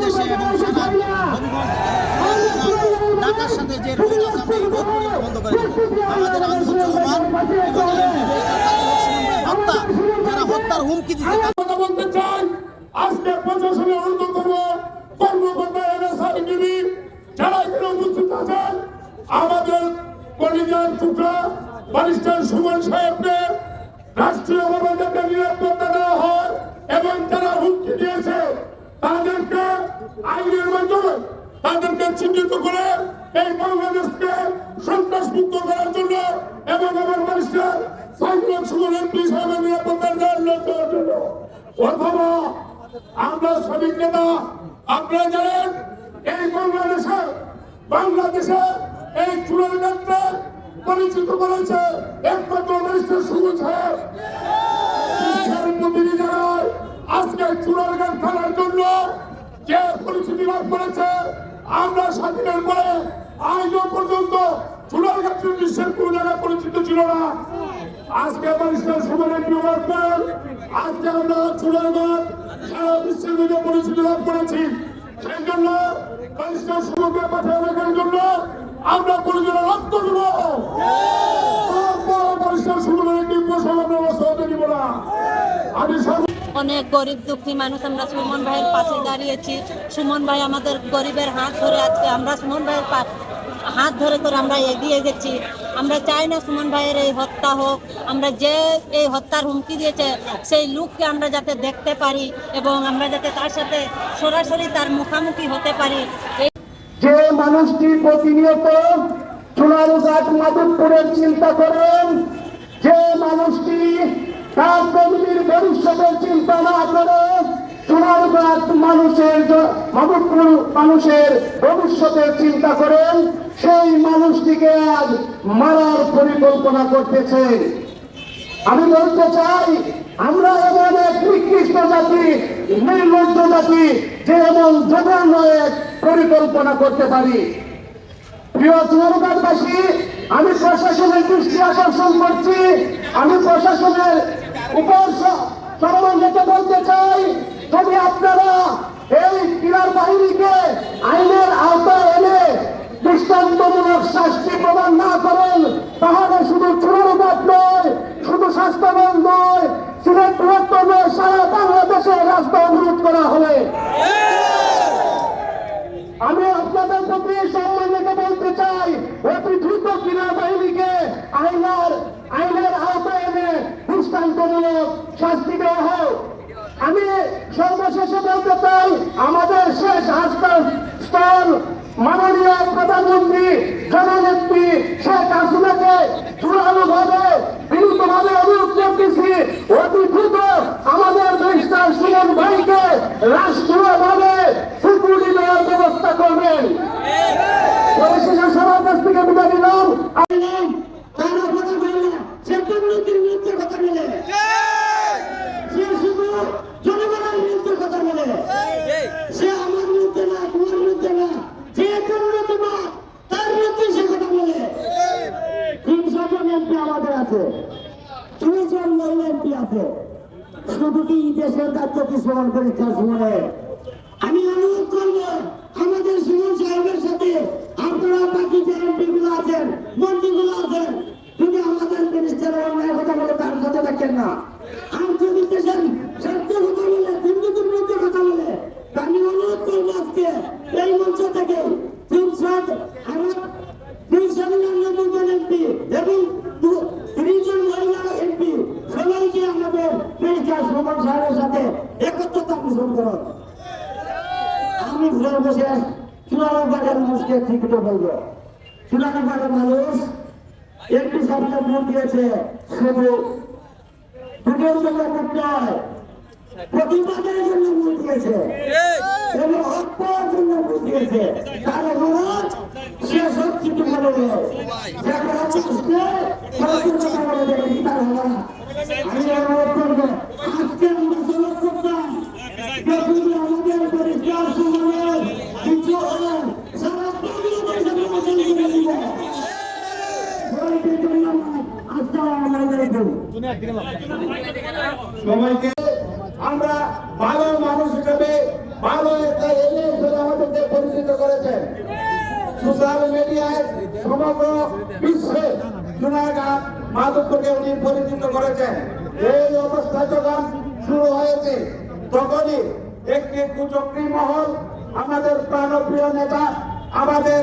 বাংলাদেশে এবং সারা ঢাকার সাথে যে রোধ আছে আমরা এই রোধ পর্যন্ত বন্ধ করে দেব। আমাদের আন্দোলন এবং হত্যা যারা হত্যার হুমকি দিচ্ছে কথা বলতে চাই আজকে প্রশাসনে অনুরোধ করব কর্মকর্তা এনএসআই টিভি যারা এখানে উপস্থিত আছেন আমাদের কলিজার টুকরা বারিস্টার সুমন সাহেবকে রাষ্ট্রীয়ভাবে যাতে নিরাপত্তা দেওয়া হয় এবং যারা হুমকি দিয়েছে তাদেরকে আইনের মাধ্যমে তাদেরকে চিহ্নিত করে এই বাংলাদেশকে সন্ত্রাস মুক্ত করার জন্য এবং আমার বারিস্টার সাইকুল সুমন এমপি সাহেবের নিরাপত্তার জন্য। অথবা আমরা শ্রমিক নেতা, আপনারা জানেন, এই বাংলাদেশে বাংলাদেশে এই চুলের নেত্রে পরিচিত করেছে একমাত্র বারিস্টার সুমন সাহেব প্রতিনিধি আজকে চুলার জন্য যে পরিস্থিতি লাভ করেছে, আমরা স্বাধীনের পরে আজও পর্যন্ত চুলার গাছ বিশ্বের কোন জায়গায় পরিচিত ছিল না। আজকে বারিস্টার সুমনের বিভাগ পর আজকে আমরা চুলার গাছ সারা বিশ্বের মধ্যে পরিচিতি লাভ করেছি সেই জন্য বারিস্টার সুমনকে পাঠিয়ে জন্য আমরা পরিজনের রক্ত পোষণ আমরা বসাতে দিব না। আমি অনেক গরিব দুঃখী মানুষ আমরা সুমন ভাইয়ের পাশে দাঁড়িয়েছি। সুমন ভাই আমাদের গরিবের হাত ধরে আজকে আমরা সুমন ভাইয়ের হাত ধরে করে আমরা এগিয়ে গেছি। আমরা চাই না সুমন ভাইয়ের এই হত্যা হোক। আমরা যে এই হত্যার হুমকি দিয়েছে, সেই লোককে আমরা যাতে দেখতে পারি এবং আমরা যাতে তার সাথে সরাসরি তার মুখামুখি হতে পারি। যে মানুষটি প্রতিনিয়ত চুনারুঘাট মাধবপুরের চিন্তা করেন, যে মানুষটি তার কমিটির ভবিষ্যতের চিন্তা না করে চুনারুঘাট মানুষের মানুষের ভবিষ্যতের চিন্তা করেন সেই মানুষটিকে আজ মারার পরিকল্পনা করতেছে। আমি বলতে চাই, আমরা এমন এক নিকৃষ্ট জাতি, নির্লজ্জ জাতি, যে এমন জঘন্য এক পরিকল্পনা করতে পারি। প্রিয় চুয়ারুঘাটবাসী আমি প্রশাসনের দৃষ্টি আকর্ষণ করছি, আমি প্রশাসনের উপর সর্বজেকে বলতে চাই যদি আপনারা এই ক্রীড়ার বাহিনীকে আইনের আওতায় এনে দৃষ্টান্তমূলক শাস্তি প্রদান না করেন তাহলে শুধু চুনারুঘাট নয় শুধু স্বাস্থ্যবান নয় সিলেট বৃহত্তর নয় সারা বাংলাদেশের রাস্তা অবরোধ করা হবে আমি আপনাদের প্রতি সম্মান রেখে বলতে চাই অতি দ্রুত কিনা বাহিনীকে আইনার আইনের আওতায় এনে দৃষ্টান্তমূলক শাস্তি দেওয়া হোক আমি সর্বশেষে বলতে চাই, আমাদের শেষ আস্থার স্থল মাননীয় প্রধানমন্ত্রী, জননেত্রী শেখ হাসিনাকে চূড়ান্ত ভাবে বিরুদ্ধ ভাবে অনুরোধ করতেছি, অতি দ্রুত আমাদের দেশটার সুমন ভাইকে রাষ্ট্রীয় ভাবে দেওয়ার ব্যবস্থা করবেন। পরিশেষে সবার কাছ থেকে বিদায় নিলাম। তারা কথা বলে সে দুর্নীতির বিরুদ্ধে কথা বলে সে শুধু জনগণের বিরুদ্ধে কথা বলে সে আমার বিরুদ্ধে না তোমার বিরুদ্ধে না যে দুর্নীতি না তার বিরুদ্ধে সে কথা বলে তিনশো জন এমপি আমাদের আছে। দুইজন এমপি আছে। শুধু কি দেশের দায়িত্ব করে আমি অনুরোধ করব, আমাদের সুমন সাহেবের সাথে আপনারা বাকি যে এমপি গুলো আছেন, মন্ত্রী গুলো আছেন যদি আমাদের মিনিস্টার অন্যায় কথা বলে তার সাথে দেখেন না আর যদি দেশের স্বার্থের কথা বলে দুর্নীতির বিরুদ্ধে কথা বলে তা আমি অনুরোধ করব আজকে এই মঞ্চ থেকে তিনশো আমার দুইশো নিরানব্বই জন এমপি এবং দু- তিরিশজন মহিলা এমপি সবাইকে আমাদের মিনিস্টার সুমন সাহেবের সাথে একত্রতা পোষণ করুন আমি সর্বশেষ চুনারবাগের মানুষকে ঠিক তো বলব চুনারবাগের মানুষ একটি সামনে ভোট দিয়েছে শুধু সে সব কিছু আমি করব আমাদের কিছু হলে সারা বাংলাদেশে প্রচার করে দিব সবাইকে ধন্যবাদ আসসালামু আলাইকুম সবাইকে আমরা ভালো মানুষ হিসেবে ভালো একটা এলিয়ে হিসেবে আমাদেরকে পরিচিত করেছেন। সোশ্যাল মিডিয়ায় সমগ্র বিশ্বে জুনাগান মাধবকে উনি পরিচিত করেছেন। এই অবস্থা যখন শুরু হয়েছে, তখনই একটি কুচক্রী মহল আমাদের প্রাণপ্রিয় নেতা, আমাদের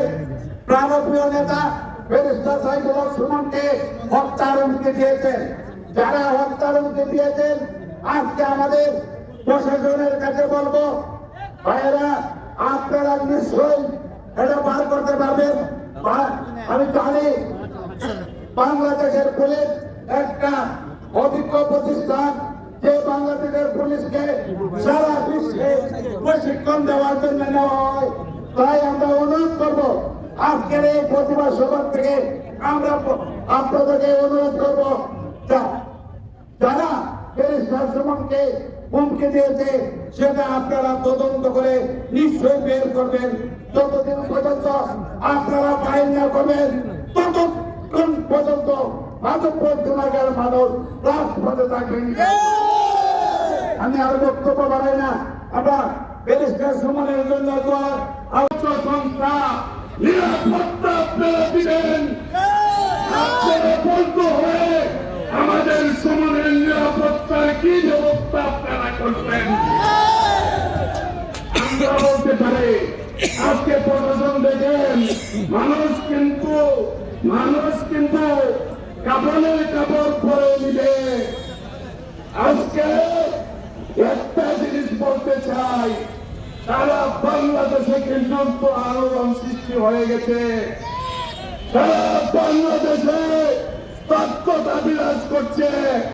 প্রাণপ্রিয় নেতা ব্যারিস্টার হক সুমনকে হত্যার হুমকি দিয়েছেন। যারা হত্যার হুমকি দিয়েছেন, আজকে আমাদের প্রশাসনের কাছে বলব, ভাইয়েরা, আপনারা নিশ্চয়ই এটা বার করতে পারবেন। আমি জানি বাংলাদেশের পুলিশ একটা অভিজ্ঞ প্রতিষ্ঠান, যে বাংলাদেশের পুলিশকে সারা বিশ্বে প্রশিক্ষণ দেওয়ার জন্য নেওয়া হয়। তাই আমরা অনুরোধ করব, আজকের এই প্রতিভা সভা থেকে আমরা আপনাদেরকে অনুরোধ করব যারা ব্যারিস্টার সুমনকে হুমকি দিয়েছে, সেটা আপনারা তদন্ত করে নিশ্চয়ই বের করবেন। যতদিন পর্যন্ত আপনারা বাইর না করবেন, ততক্ষণ পর্যন্ত মাধবপুর জুনাগার মানুষ রাজপথে থাকবেন। আমি আর বক্তব্য বাড়াই না। আমরা ব্যারিস্টার জন্য সংস্থা নিরাপত্তা আপনারা দিবেন। আপনারা বন্ধ হয়ে কি ব্যবস্থা আপনারা করবেন আমরা বলতে পারি আজকে প্রশাসন দেখেন মানুষ কিন্তু মানুষ কিন্তু কাপড়ের কাপড় পরে নিবে আজকে একটা জিনিস বলতে চাই সারা বাংলাদেশে কিন্তু আলোড়ন সৃষ্টি হয়ে গেছে সারা বাংলাদেশে তৎকতা বিরাজ করছে